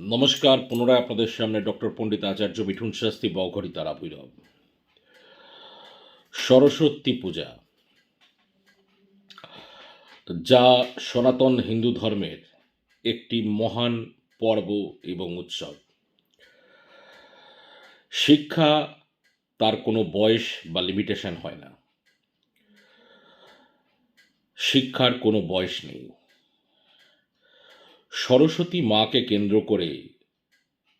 নমস্কার, পুনরায় আপনাদের সামনে ডক্টর পণ্ডিত আচার্য মিঠুন শাস্তি বঘরি তারা ভৈরব। সরস্বতী পূজা। যা সনাতন হিন্দু ধর্মের একটি মহান পর্ব এবং উৎসব। শিক্ষা তার কোনো বয়স বা লিমিটেশন হয় না। শিক্ষার কোনো বয়স নেই। সরস্বতী মাকে কেন্দ্র করে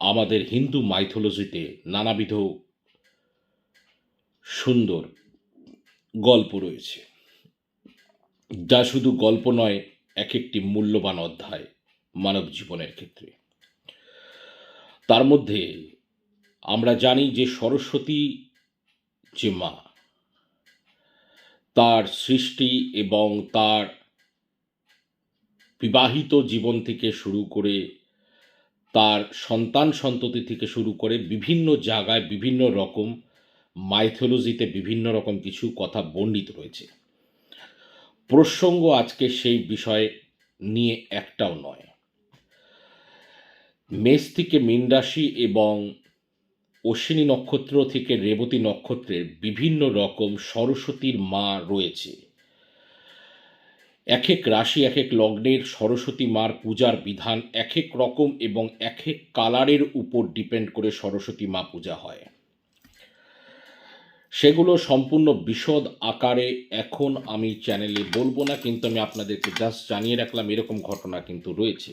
আমাদের হিন্দু মাইথোলজিতে নানাবিধ সুন্দর গল্প রয়েছে, যা শুধু গল্প নয়, এক একটি মূল্যবান অধ্যায় মানব জীবনের ক্ষেত্রে। তার মধ্যে আমরা জানি যে সরস্বতী যে মা, তার সৃষ্টি এবং তার বিবাহিত জীবন থেকে শুরু করে তার সন্তান সন্ততি থেকে শুরু করে বিভিন্ন জায়গায় বিভিন্ন রকম মাইথোলজিতে বিভিন্ন রকম কিছু কথা বর্ণিত রয়েছে। প্রসঙ্গ আজকে সেই বিষয় নিয়ে একটাও নয়। মেষ থেকে মীন রাশি এবং অশ্বিনী নক্ষত্র থেকে রেবতী নক্ষত্রের বিভিন্ন রকম সরস্বতীর মা রয়েছে। এক এক রাশি এক এক লগ্নের সরস্বতী মার পূজার বিধান এক এক রকম এবং এক এক কালারের উপর ডিপেন্ড করে সরস্বতী মা পূজা হয়। সেগুলো সম্পূর্ণ বিশদ আকারে এখন আমি চ্যানেলে বলব না, কিন্তু আমি আপনাদেরকে জাস্ট জানিয়ে রাখলাম, এরকম ঘটনা কিন্তু রয়েছে।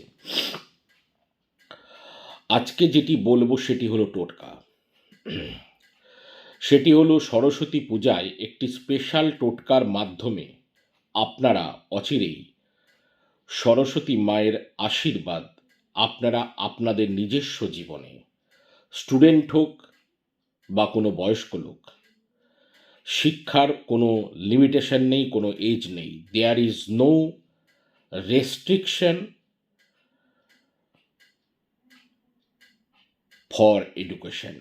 আজকে যেটি বলব সেটি হলো টোটকা। সেটি হলো সরস্বতী পূজায় একটি স্পেশাল টোটকার মাধ্যমে আপনারা অচিরেই সরস্বতী মায়ের আশীর্বাদ আপনারা আপনাদের নিজস্ব জীবনে স্টুডেন্ট হোক বা কোনো বয়স্ক লোক, শিক্ষার কোনো লিমিটেশন নেই, কোনো এজ নেই there is no restriction for education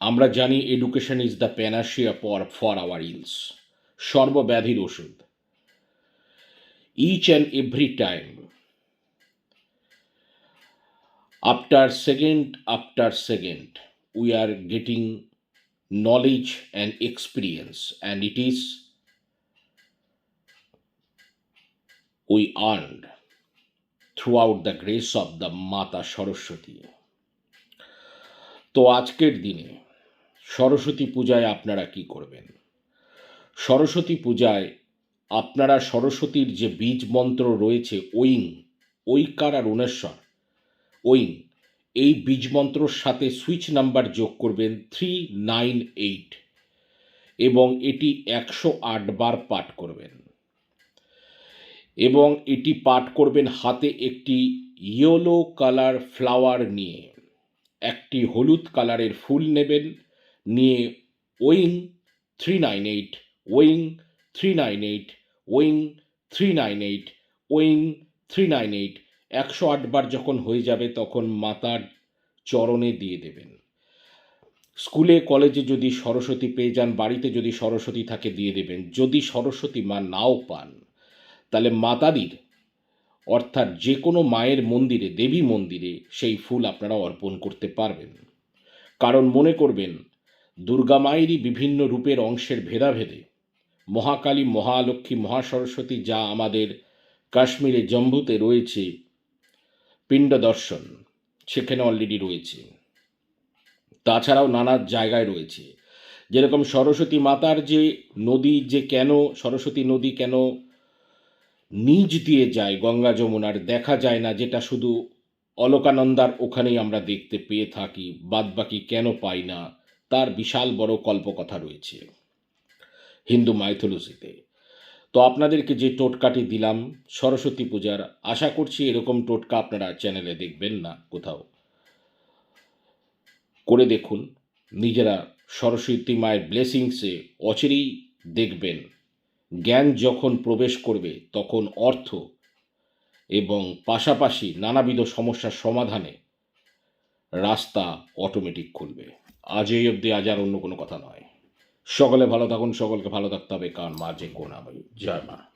আমরা জানি education is the panacea for for our ills সর্বব্যাধির ওষুধ। Each and every time after second after second we are getting knowledge and experience and it is we earned throughout the grace of the মাতা সরস্বতী তো আজকের দিনে সরস্বতী পূজায় আপনারা কি করবেন সরস্বতী পূজায় আপনারা সরস্বতীর যে বীজ মন্ত্র রয়েছে ওইং ঐকার আর উনেশ্বর ওইং এই বীজ মন্ত্রর সাথে সুইচ নাম্বার যোগ করবেন থ্রি নাইন এইট এবং এটি একশো আট বার পাঠ করবেন। এবং এটি পাঠ করবেন হাতে একটি ইয়েলো কালার ফ্লাওয়ার নিয়ে, একটি হলুদ কালারের ফুল নেবেন, নিয়ে ওইং থ্রি নাইন এইট ওইং three nine eight owing three nine eight owing three nine eight একশো আটবার যখন হয়ে যাবে তখন মাতার চরণে দিয়ে দেবেন। স্কুলে, কলেজে যদি সরস্বতী পেয়ে যান, বাড়িতে যদি সরস্বতী থাকে দিয়ে দেবেন। যদি সরস্বতী মা নাও পান, তাহলে মাতাদির, অর্থাৎ যে কোনো মায়ের মন্দিরে, দেবী মন্দিরে সেই ফুল আপনারা অর্পণ করতে পারবেন। কারণ মনে করবেন, দুর্গা মায়েরই বিভিন্ন রূপের অংশের ভেদাভেদে মহাকালী মহালক্ষ্মী মহাসরস্বতী যা আমাদের কাশ্মীরে জম্বুতে রয়েছে। পিণ্ড দর্শন, সেখানে অলরেডি রয়েছে। তাছাড়াও নানা জায়গায় রয়েছে। যেরকম সরস্বতী মাতার যে নদী যে কেন, সরস্বতী নদী কেন নিজ দিয়ে যায় গঙ্গা যমুনার, দেখা যায় না যেটা শুধু অলকানন্দার ওখানেই আমরা দেখতে পেয়ে থাকি, বাদবাকি কেন পাই না, তার বিশাল বড় কল্পকথা রয়েছে। হিন্দু মাইথোলজিতে তো আপনাদেরকে যে টোটকাটি দিলাম, সরস্বতী পূজার, আশা করছি এরকম টোটকা আপনারা চ্যানেলে দেখবেন না কোথাও। করে দেখুন, নিজেরা সরস্বতী মায়ের ব্লেসিংসে অচিরেই দেখবেন। জ্ঞান যখন প্রবেশ করবে, তখন অর্থ এবং পাশাপাশি নানাবিধ সমস্যার সমাধানে রাস্তা অটোমেটিক খুলবে। আজ এই অবধি, আজ আর অন্য কোনো কথা নয়। সকলে ভালো থাকুন সকলকে ভালো থাকতে হবে কারণ মা যে কোন আমি জয় মা।